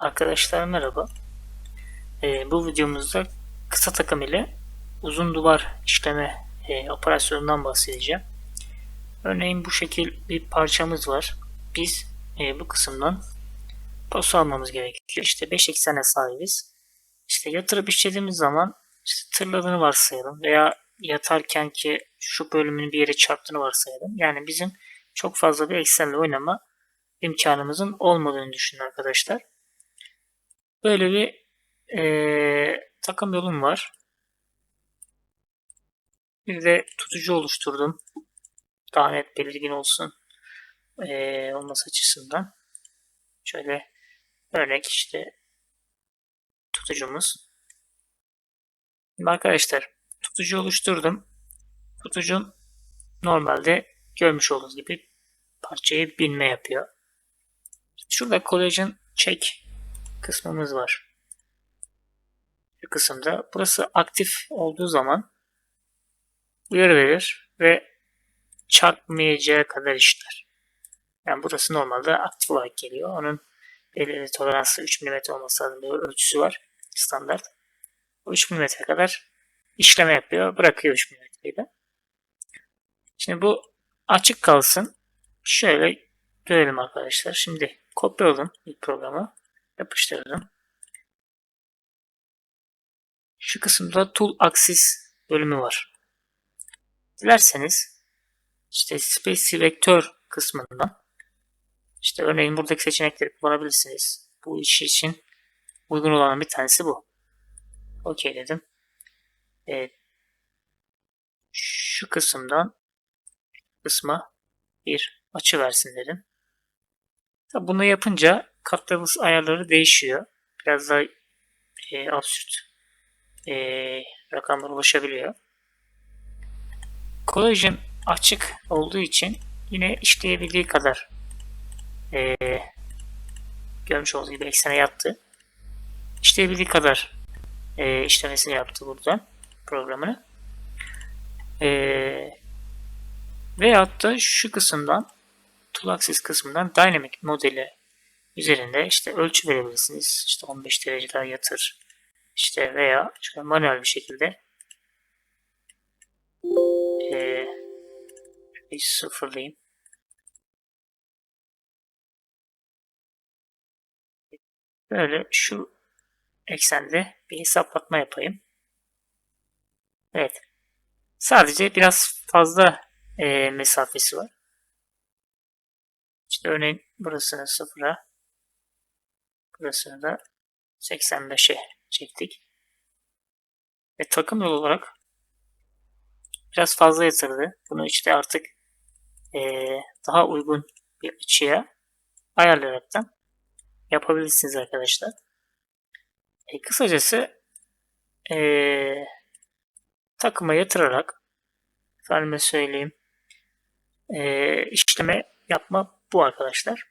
Arkadaşlar merhaba. Ee, bu videomuzda kısa takım ile uzun duvar işleme e, operasyonundan bahsedeceğim. Örneğin bu şekil bir parçamız var. Biz e, bu kısımdan pos almamız gerekiyor. İşte 5 eksene sahibiz. İşte yatırıp işlediğimiz zaman işte tırladığını varsayalım veya yatarken ki şu bölümün bir yere çarptığını varsayalım. Yani bizim çok fazla bir eksenle oynama imkanımızın olmadığını düşünün arkadaşlar. Böyle bir eee, takım yolum var. Bir de tutucu oluşturdum. Daha net belirgin olsun eee, olması açısından. Şöyle örnek işte tutucumuz. Arkadaşlar tutucu oluşturdum. Tutucum normalde görmüş olduğunuz gibi parçayı binme yapıyor. Şurada collagen check kısmımız var. Şu kısımda. Burası aktif olduğu zaman uyarı verir ve çarpmayacağı kadar işler. Yani burası normalde aktif olarak geliyor. Onun belirli toleransı 3 mm olması lazım. Bir ölçüsü var. Standart. O 3 mm kadar işleme yapıyor. Bırakıyor 3 mm'yi de. Şimdi bu açık kalsın. Şöyle görelim arkadaşlar. Şimdi kopyaladım ilk programı. Yapıştırdım. Şu kısımda Tool Axis bölümü var. Dilerseniz işte Space Vektör kısmından işte örneğin buradaki seçenekleri kullanabilirsiniz. Bu iş için uygun olan bir tanesi bu. Okey dedim. Evet. Şu kısımdan kısma bir açı versin dedim. Bunu yapınca katlarımız ayarları değişiyor. Biraz daha e, absürt e, rakamlar ulaşabiliyor. Collagen açık olduğu için yine işleyebildiği kadar e, görmüş olduğunuz gibi eksene yattı. İşleyebildiği kadar e, işlemesini yaptı buradan programını. E, veyahut da şu kısımdan Tool Axis kısmından Dynamic modeli üzerinde işte ölçü verebilirsiniz. İşte 15 derece yatır. İşte veya şöyle manuel bir şekilde ee, bir sıfırlayayım. Böyle şu eksende bir hesaplatma yapayım. Evet. Sadece biraz fazla e, mesafesi var. İşte örneğin burasını sıfıra burasını da 85'e çektik. Ve takım yol olarak biraz fazla yatırdı. Bunu işte artık ee, daha uygun bir açıya ayarlayaraktan yapabilirsiniz arkadaşlar. E, kısacası ee, takıma yatırarak efendime söyleyeyim ee, işleme yapma bu arkadaşlar.